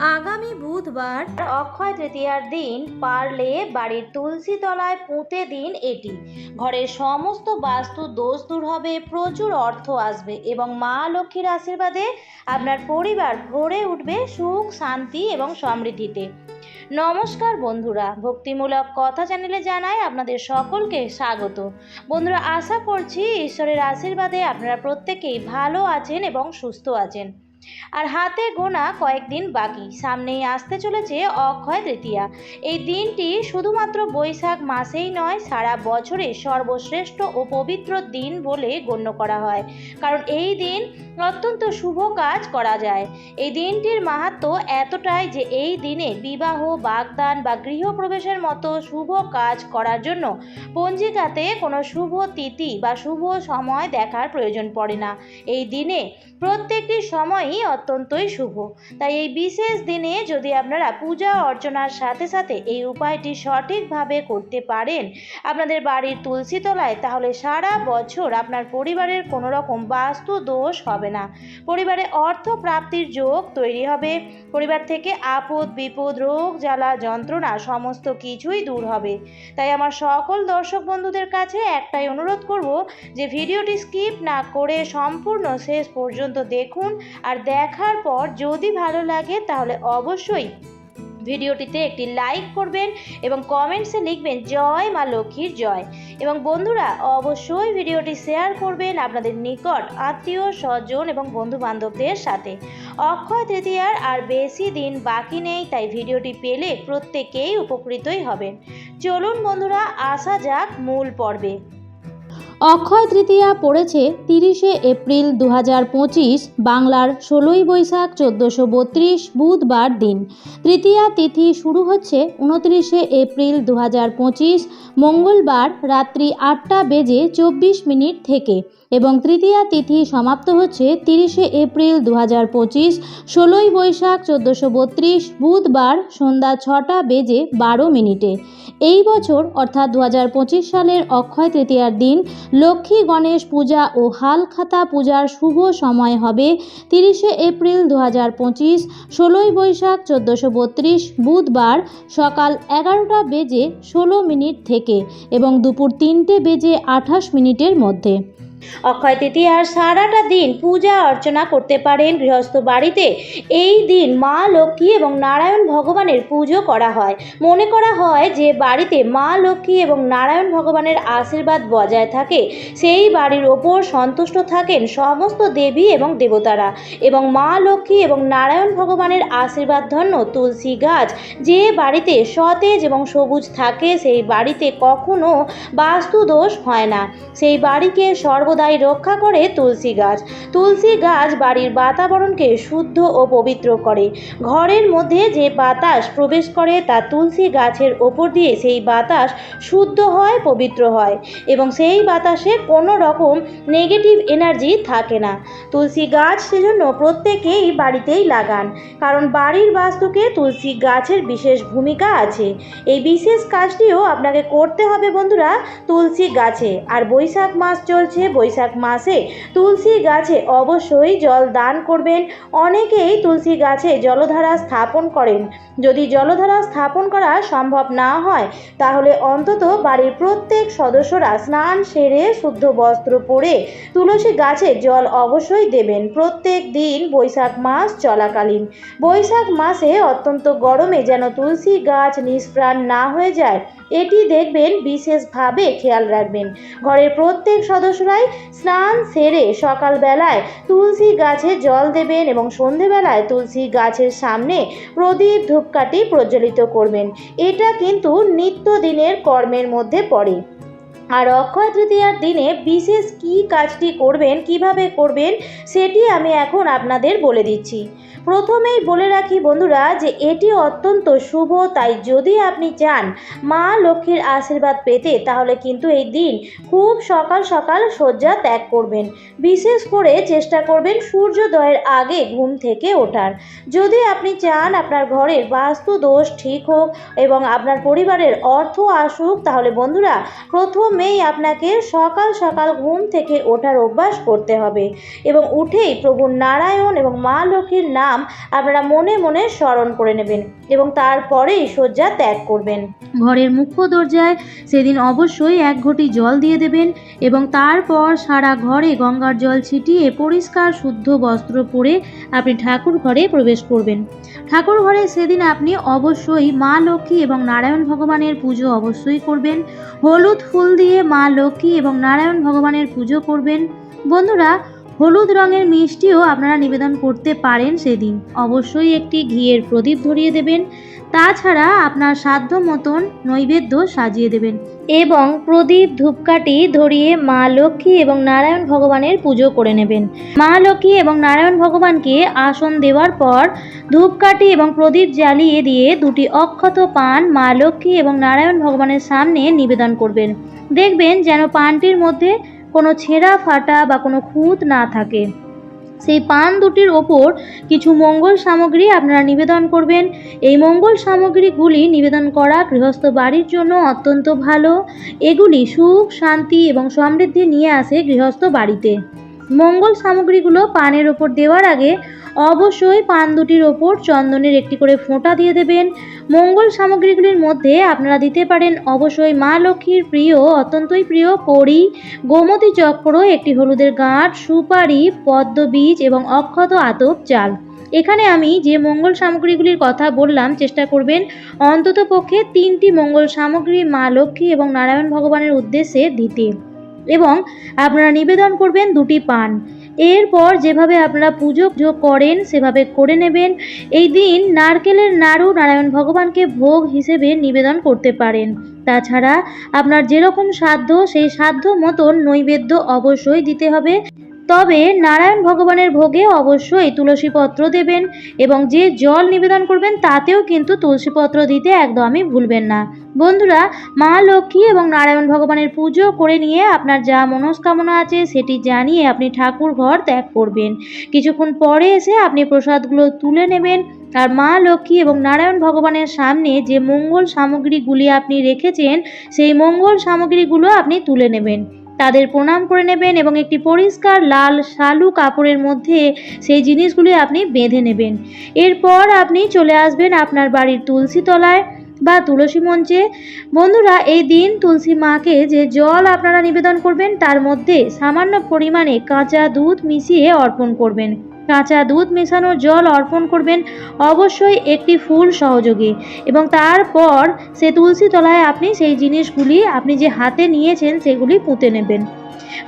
আগামী বুধবার অক্ষয় তৃতীয়ার দিন পারলে বাড়ির তুলসী তলায় পুঁতে দিন এটি। ঘরের সমস্ত বাস্তু দোষ দূর হবে, প্রচুর অর্থ আসবে এবং মা লক্ষ্মীর আশীর্বাদে আপনার পরিবার ভরে উঠবে সুখ, শান্তি এবং সমৃদ্ধিতে। নমস্কার বন্ধুরা, ভক্তিমূলক কথা চ্যানেলে জানাই আপনাদের সকলকে স্বাগত। বন্ধুরা, আশা করছি ঈশ্বরের আশীর্বাদে আপনারা প্রত্যেকেই ভালো আছেন এবং সুস্থ আছেন। আর হাতে গোনা কয়েকদিন বাকি। সামনেই আসতে চলেছে অক্ষয় তৃতীয়া। এই দিনটি শুধুমাত্র বৈশাখ মাসেই নয়, সারা বছরে সর্বশ্রেষ্ঠ ও পবিত্র দিন বলে গণ্য করা হয়। কারণ এই দিন অত্যন্ত শুভ কাজ করা যায়। এই দিনটির মাহাত্ম এতটাই যে এই দিনে বিবাহ, বাগদান বা গৃহপ্রবেশের মতো শুভ কাজ করার জন্য পঞ্জিকাতে কোনো শুভ তিথি বা শুভ সময় দেখার প্রয়োজন পড়ে না। এই দিনে প্রত্যেকটি সময়ই অত্যন্তই শুভ। তাই এই বিশেষ দিনে যদি আপনারা পূজা অর্চনার সাথে সাথে এই উপায়টি সঠিকভাবে করতে পারেন আপনাদের বাড়ির তুলসী তলায়, তাহলে সারা বছর আপনার পরিবারের কোনো রকম বাস্তু দোষ হবে না। পরিবারে অর্থ প্রাপ্তির যোগ তৈরি হবে। পরিবার থেকে আপদ, বিপদ, রোগ, জ্বালা, যন্ত্রণা সমস্ত কিছুই দূর হবে। তাই আমার সকল দর্শক বন্ধুদের কাছে একটাই অনুরোধ করব যে ভিডিওটি স্কিপ না করে সম্পূর্ণ শেষ পর্যন্ত দেখুন আর দেখার পর যদি ভালো লাগে, তাহলে অবশ্যই ভিডিওটিতে একটি লাইক করবেন এবং কমেন্টসে লিখবেন, জয় মা লক্ষ্মীর জয়। এবং বন্ধুরা, অবশ্যই ভিডিওটি শেয়ার করবেন আপনাদের নিকট আত্মীয়, স্বজন এবং বন্ধু বান্ধবদের সাথে। অক্ষয় তৃতীয়ার আর বেশি দিন বাকি নেই, তাই ভিডিওটি পেলে প্রত্যেকেই উপকৃতই হবেন। চলুন বন্ধুরা, আসা যাক মূল পর্বে। অক্ষয় তৃতীয়া পড়েছে তিরিশে এপ্রিল দু বাংলার ষোলোই বৈশাখ চোদ্দোশো বত্রিশ বুধবার দিন। তৃতীয়া তিথি শুরু হচ্ছে উনত্রিশে এপ্রিল দু মঙ্গলবার রাত্রি আটটা বেজে চব্বিশ মিনিট থেকে। এবং তৃতীয়া তিথি সমাপ্ত হচ্ছে তিরিশে এপ্রিল দু হাজার পঁচিশ, ষোলোই বৈশাখ চোদ্দোশো বত্রিশ, বুধবার সন্ধ্যা ছটা বেজে বারো মিনিটে। এই বছর, অর্থাৎ দু হাজার পঁচিশ সালের অক্ষয় তৃতীয়ার দিন, লক্ষ্মী গণেশ পূজা ও হালখাতা পূজার শুভ সময় হবে তিরিশে এপ্রিল দু হাজার পঁচিশ, ষোলোই বৈশাখ চোদ্দোশো বত্রিশ, বুধবার সকাল এগারোটা বেজে ষোলো মিনিট থেকে এবং দুপুর তিনটে বেজে আঠাশ মিনিটের মধ্যে। অক্ষয় তৃতীয়ার সারাটা দিন পূজা অর্চনা করতে পারেন গৃহস্থ বাড়িতে। এই দিন মা লক্ষ্মী এবং নারায়ণ ভগবানের পুজো করা হয়। মনে করা হয় যে বাড়িতে মা লক্ষ্মী এবং নারায়ণ ভগবানের আশীর্বাদ বজায় থাকে। সেই বাড়ির ওপর সন্তুষ্ট থাকেন সমস্ত দেবী এবং দেবতারা এবং মা লক্ষ্মী এবং নারায়ণ ভগবানের আশীর্বাদ ধন্য তুলসী গাছ। যে বাড়িতে সতেজ এবং সবুজ থাকে, সেই বাড়িতে কখনো বাস্তু দোষ হয় না। সেই বাড়িকে সর্বদাই রক্ষা করে তুলসী গাছ। তুলসী গাছ বাড়ির বাতাবরণকে শুদ্ধ ও পবিত্র করে। ঘরের মধ্যে যে বাতাস প্রবেশ করে, তা তুলসী গাছের ওপর দিয়ে সেই বাতাস শুদ্ধ হয়, পবিত্র হয় এবং সেই বাতাসে কোনো রকম নেগেটিভ এনার্জি থাকে না। তুলসী গাছ সেজন্য প্রত্যেকেই বাড়িতেই লাগান, কারণ বাড়ির বাস্তুকে তুলসী গাছের বিশেষ ভূমিকা আছে। এই বিশেষ কাজটিও আপনাকে করতে হবে বন্ধুরা, তুলসী গাছে। আর বৈশাখ মাস চলছে বৈশাখ মাসে তুলসী গাছে অবশ্যই জল দান করবেন। অনেকেই তুলসী গাছে জলধারা স্থাপন করেন। যদি জলধারা স্থাপন করা সম্ভব না হয়, তাহলে অন্তত বাড়ির প্রত্যেক সদস্যরা স্নান সেরে শুদ্ধ বস্ত্র পরে তুলসী গাছে জল অবশ্যই দেবেন। প্রত্যেক দিন বৈশাখ মাস চলাকালীন। বৈশাখ মাসে অত্যন্ত গরমে যেন তুলসী গাছ নিষ্প্রাণ না হয়ে যায়, এটি দেখবেন বিশেষভাবে খেয়াল রাখবেন। ঘরের প্রত্যেক সদস্যরাই স্নান সেরে সকালবেলায় তুলসী গাছে জল দেবেন এবং সন্ধেবেলায় তুলসী গাছের সামনে প্রদীপ ধূপকাঠি প্রজ্বলিত করবেন। এটা কিন্তু নিত্যদিনের কর্মের মধ্যে পড়ে। আর অক্ষয় তৃতীয়ার দিনে বিশেষ কী কাজটি করবেন, কীভাবে করবেন, সেটি আমি এখন আপনাদের বলে দিচ্ছি। প্রথমেই বলে রাখি বন্ধুরা যে এটি অত্যন্ত শুভ, তাই যদি আপনি চান মা লক্ষ্মীর আশীর্বাদ পেতে, তাহলে কিন্তু এই দিন খুব সকাল সকাল শয্যা ত্যাগ করবেন। বিশেষ করে চেষ্টা করবেন সূর্যোদয়ের আগে ঘুম থেকে ওঠার। যদি আপনি চান আপনার ঘরের বাস্তু দোষ ঠিক হোক এবং আপনার পরিবারের অর্থ আসুক, তাহলে বন্ধুরা প্রথম প্রথমেই আপনাকে সকাল সকাল ঘুম থেকে ওঠার অভ্যাস করতে হবে এবং উঠেই প্রভু নারায়ণ এবং মা লক্ষ্মীর নাম আপনারা মনে মনে স্মরণ করে নেবেন এবং তারপরেই শয্যা ত্যাগ করবেন। ঘরের মুখ্য দরজায় সেদিন অবশ্যই এক ঘটি জল দিয়ে দেবেন এবং তারপর সারা ঘরে গঙ্গার জল ছিটিয়ে পরিষ্কার শুদ্ধ বস্ত্র পরে আপনি ঠাকুর ঘরে প্রবেশ করবেন। ঠাকুর ঘরে সেদিন আপনি অবশ্যই মা লক্ষ্মী এবং নারায়ণ ভগবানের পুজো অবশ্যই করবেন। হলুদ ফুল দিয়ে মা লক্ষ্মী এবং নারায়ণ ভগবানের পুজো করবেন। বন্ধুরা হলুদ রঙের মিষ্টিও আপনারা নিবেদন করতে পারেন সেদিন। অবশ্যই একটি ঘিয়ের প্রদীপ ধরিয়ে দেবেন। তাছাড়া আপনার সাধ্য মতন নৈবেদ্য সাজিয়ে দেবেন। এবং প্রদীপ ধূপকাঠি ধরিয়ে মা লক্ষ্মী এবং নারায়ণ ভগবানের পুজো করে নেবেন। মা লক্ষ্মী এবং নারায়ণ ভগবানকে আসন দেওয়ার পর ধূপকাঠি এবং প্রদীপ জ্বালিয়ে দিয়ে দুটি অক্ষত পান মা লক্ষ্মী এবং নারায়ণ ভগবানের সামনে নিবেদন করবেন। দেখবেন যেন পানটির মধ্যে কোনো ছেঁড়া ফাটা বা কোনো খুঁত না থাকে। সেই পান দুটির ওপর কিছু মঙ্গল সামগ্রী আপনারা নিবেদন করবেন। এই মঙ্গল সামগ্রীগুলি নিবেদন করা গৃহস্থ বাড়ির জন্য অত্যন্ত ভালো। এগুলি সুখ, শান্তি এবং সমৃদ্ধি নিয়ে আসে গৃহস্থ বাড়িতে। মঙ্গল সামগ্রীগুলো পানের ওপর দেওয়ার আগে অবশ্যই পান দুটির ওপর চন্দনের একটি করে ফোঁটা দিয়ে দেবেন। মঙ্গল সামগ্রীগুলির মধ্যে আপনারা দিতে পারেন অবশ্যই মা লক্ষ্মীর প্রিয়, অত্যন্তই প্রিয় কড়ি গোমতী চক্র, একটি হলুদের গাঁট, সুপারি, পদ্ম বীজ এবং অক্ষত আতপ চাল। এখানে আমি যে মঙ্গল সামগ্রীগুলির কথা বললাম, চেষ্টা করবেন অন্তত পক্ষে তিনটি মঙ্গল সামগ্রী মা লক্ষ্মী এবং নারায়ণ ভগবানের উদ্দেশ্যে দিতে। এবং আপনারা নিবেদন করবেন দুটি পান। এরপর যেভাবে আপনারা পুজো যোগ করেন, সেভাবে করে নেবেন। এই দিন নারকেলের নাড়ু নারায়ণ ভগবানকে ভোগ হিসেবে নিবেদন করতে পারেন। তাছাড়া আপনার যেরকম সাধ্য, সেই সাধ্য মতন নৈবেদ্য অবশ্যই দিতে হবে। তবে নারায়ণ ভগবানের ভোগে অবশ্যই তুলসী পত্র দেবেন এবং যে জল নিবেদন করবেন, তাতেও কিন্তু তুলসী পত্র দিতে একদমই ভুলবেন না। বন্ধুরা, মা লক্ষ্মী এবং নারায়ণ ভগবানের পুজো করে নিয়ে আপনার যা মনস্কামনা আছে সেটি জানিয়ে আপনি ঠাকুর ঘর ত্যাগ করবেন। কিছুক্ষণ পরে এসে আপনি প্রসাদগুলো তুলে নেবেন। আর মা লক্ষ্মী এবং নারায়ণ ভগবানের সামনে যে মঙ্গল সামগ্রীগুলি আপনি রেখেছেন, সেই মঙ্গল সামগ্রীগুলো আপনি তুলে নেবেন। তাদের প্রণাম করে নেবেন এবং একটি পরিষ্কার লাল শালু কাপড়ের মধ্যে সেই জিনিসগুলি আপনি বেঁধে নেবেন। এরপর আপনি চলে আসবেন আপনার বাড়ির তুলসী তলায়। বা তুলসী মঞ্চে। বন্ধুরা, এই দিন তুলসী মাকে যে জল আপনারা নিবেদন করবেন, তার মধ্যে সামান্য পরিমাণে কাঁচা দুধ মিশিয়ে অর্পণ করবেন। কাঁচা দুধ মেশানো জল অর্পণ করবেন অবশ্যই একটি ফুল সহযোগে। এবং তারপর সে তুলসী তলায় আপনি সেই জিনিসগুলি আপনি যে হাতে নিয়েছেন, সেগুলি পুঁতে নেবেন।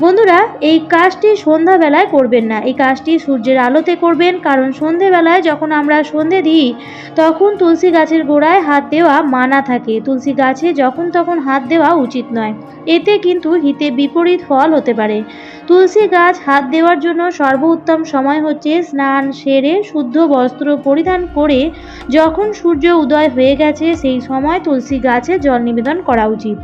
বন্ধুরা, এই কাজটি সন্ধ্যাবেলায় করবেন না। এই কাজটি সূর্যের আলোতে করবেন, কারণ সন্ধেবেলায় যখন আমরা সন্ধে দিই, তখন তুলসী গাছের গোড়ায় হাত দেওয়া মানা থাকে। তুলসী গাছে যখন তখন হাত দেওয়া উচিত নয়। এতে কিন্তু হিতে বিপরীত ফল হতে পারে। তুলসী গাছ হাত দেওয়ার জন্য সর্বোত্তম সময় হচ্ছে স্নান সেরে শুদ্ধ বস্ত্র পরিধান করে যখন সূর্য উদয় হয়ে গেছে, সেই সময় তুলসী গাছে জল নিবেদন করা উচিত।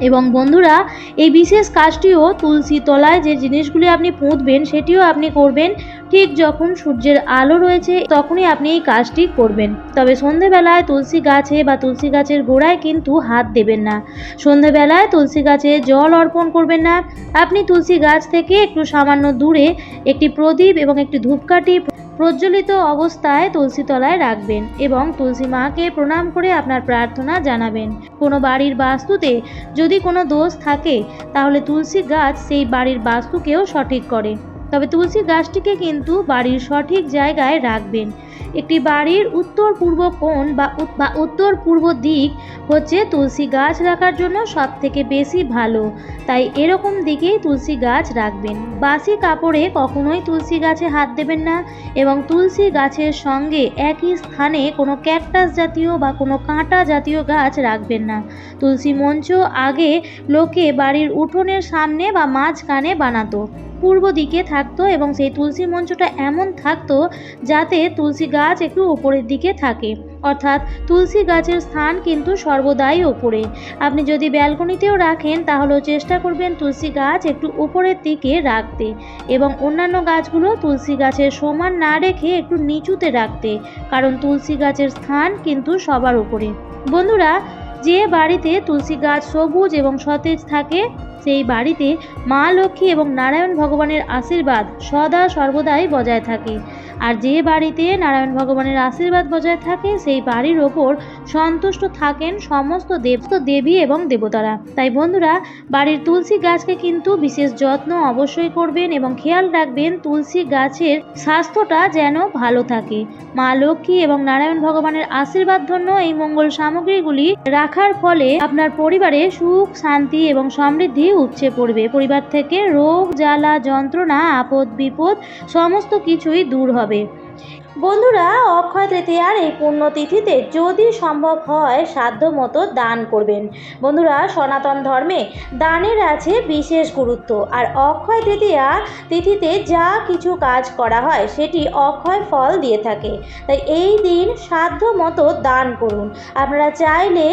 এবং বন্ধুরা, এই বিশেষ কাজটিও তুলসী তলায় যে জিনিসগুলি আপনি পুঁতবেন, সেটিও আপনি করবেন। ঠিক যখন সূর্যের আলো রয়েছে, তখনই আপনি এই কাজটি করবেন। তবে সন্ধেবেলায় তুলসী গাছে বা তুলসী গাছের গোড়ায় কিন্তু হাত দেবেন না। সন্ধেবেলায় তুলসী গাছে জল অর্পণ করবেন না। আপনি তুলসী গাছ থেকে একটু সামান্য দূরে একটি প্রদীপ এবং একটি ধূপকাঠি প্রজ্বলিত অবস্থায় তুলসী তলায় রাখবেন এবং তুলসী মাকে প্রণাম করে আপনার প্রার্থনা জানাবেন। কোনো বাড়ির বাস্তুতে যদি কোনো দোষ থাকে, তাহলে তুলসী গাছ সেই বাড়ির বাস্তুকেও সঠিক করে। তবে তুলসী গাছটিকে কিন্তু বাড়ির সঠিক জায়গায় রাখবেন। একটি বাড়ির উত্তর পূর্ব কোণ বা উত- উত্তর পূর্ব দিক হচ্ছে তুলসী গাছ রাখার জন্য সব থেকে বেশি ভালো। তাই এরকম দিকেই তুলসী গাছ রাখবেন। বাসি কাপড়ে কখনোই তুলসী গাছে হাত দেবেন না এবং তুলসী গাছের সঙ্গে একই স্থানে কোনো ক্যাকটাস জাতীয় বা কোনো কাঁটা জাতীয় গাছ রাখবেন না। তুলসী মঞ্চ আগে লোকে বাড়ির উঠোনের সামনে বা মাঝখানে বানাতো। পূর্ব দিকে থাকতো এবং সেই তুলসী মঞ্চটা এমন থাকতো যাতে তুলসী গাছ একটু ওপরের দিকে থাকে। অর্থাৎ তুলসী গাছের স্থান কিন্তু সর্বদাই ওপরে আপনি যদি ব্যালকনিতেও রাখেন তাহলেও চেষ্টা করবেন তুলসী গাছ একটু উপরের দিকে রাখতে এবং অন্যান্য গাছগুলো তুলসী গাছের সমান না রেখে একটু নিচুতে রাখতে, কারণ তুলসী গাছের স্থান কিন্তু সবার উপরে। বন্ধুরা যে বাড়িতে তুলসী গাছ সবুজ এবং সতেজ থাকে, সেই বাড়িতে মা লক্ষ্মী এবং নারায়ণ ভগবানের আশীর্বাদ সদা সর্বদাই বজায় থাকে। আর যে বাড়িতে নারায়ণ ভগবানের আশীর্বাদ বজায় থাকে, সেই বাড়ির ওপর সন্তুষ্ট থাকেন সমস্ত দেব দেবী এবং দেবতারা। তাই বন্ধুরা, বাড়ির তুলসী গাছকে কিন্তু বিশেষ যত্ন অবশ্যই করবেন এবং খেয়াল রাখবেন তুলসী গাছের স্বাস্থ্যটা যেন ভালো থাকে। মা লক্ষ্মী এবং নারায়ণ ভগবানের আশীর্বাদ ধন্য এই মঙ্গল সামগ্রীগুলি রাখার ফলে আপনার পরিবারে সুখ, শান্তি এবং সমৃদ্ধি উপচে পড়বে। পরিবার থেকে রোগ, জ্বালা, যন্ত্রণা আপদ বিপদ সমস্ত কিছুই দূর হবে। বন্ধুরা, অক্ষয় তৃতীয়ার এই পুণ্যতিথিতে যদি সম্ভব হয়, সাধ্য মতো দান করবেন। বন্ধুরা, সনাতন ধর্মে দানের আছে বিশেষ গুরুত্ব। আর অক্ষয় তৃতীয়া তিথিতে যা কিছু কাজ করা হয়, সেটি অক্ষয় ফল দিয়ে থাকে। তাই এই দিন সাধ্য মতো দান করুন। আপনারা চাইলে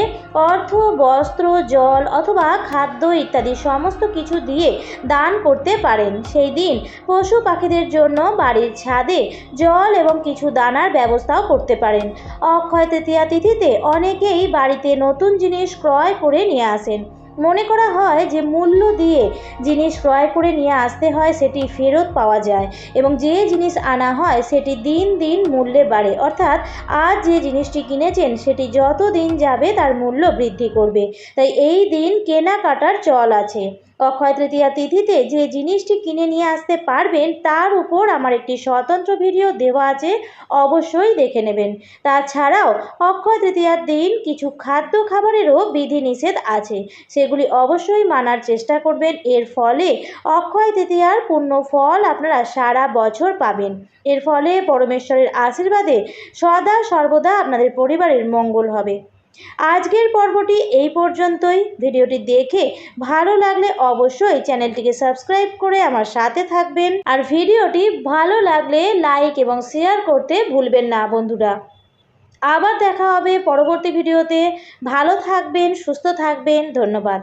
অর্থ, বস্ত্র, জল অথবা খাদ্য ইত্যাদি সমস্ত কিছু দিয়ে দান করতে পারেন। সেই দিন পশু পাখিদের জন্য বাড়ির ছাদে জল এবং কিছু দানার ব্যবস্থাও করতে পারেন। অক্ষয় তৃতীয়া তিথিতে অনেকেই বাড়িতে নতুন জিনিস ক্রয় করে নিয়ে আসেন। মনে করা হয় যে মূল্য দিয়ে জিনিস ক্রয় করে নিয়ে আসতে হয়, সেটি ফেরত পাওয়া যায় এবং যে জিনিস আনা হয়, সেটি দিন দিন মূল্যে বাড়ে। অর্থাৎ আজ যে জিনিসটি কিনেছেন, সেটি যত দিন যাবে তার মূল্য বৃদ্ধি করবে। তাই এই দিন কেনাকাটার চল আছে। অক্ষয় তৃতীয়া তিথিতে যে জিনিসটি কিনে নিয়ে আসতে পারবেন, তার উপর আমার একটি স্বতন্ত্র ভিডিও দেওয়া আছে, অবশ্যই দেখে নেবেন। তাছাড়াও অক্ষয় তৃতীয়ার দিন কিছু খাদ্য খাবারেরও বিধিনিষেধ আছে, সেগুলি অবশ্যই মানার চেষ্টা করবেন। এর ফলে অক্ষয় তৃতীয়ার পূর্ণ ফল আপনারা সারা বছর পাবেন। এর ফলে পরমেশ্বরের আশীর্বাদে সদা সর্বদা আপনাদের পরিবারের মঙ্গল হবে। আজকের পর্বটি এই পর্যন্তই। ভিডিওটি দেখে ভালো লাগলে অবশ্যই চ্যানেলটিকে সাবস্ক্রাইব করে আমার সাথে থাকবেন। আর ভিডিওটি ভালো লাগলে লাইক এবং শেয়ার করতে ভুলবেন না বন্ধুরা। আবার দেখা হবে পরবর্তী ভিডিওতে। ভালো থাকবেন, সুস্থ থাকবেন। ধন্যবাদ।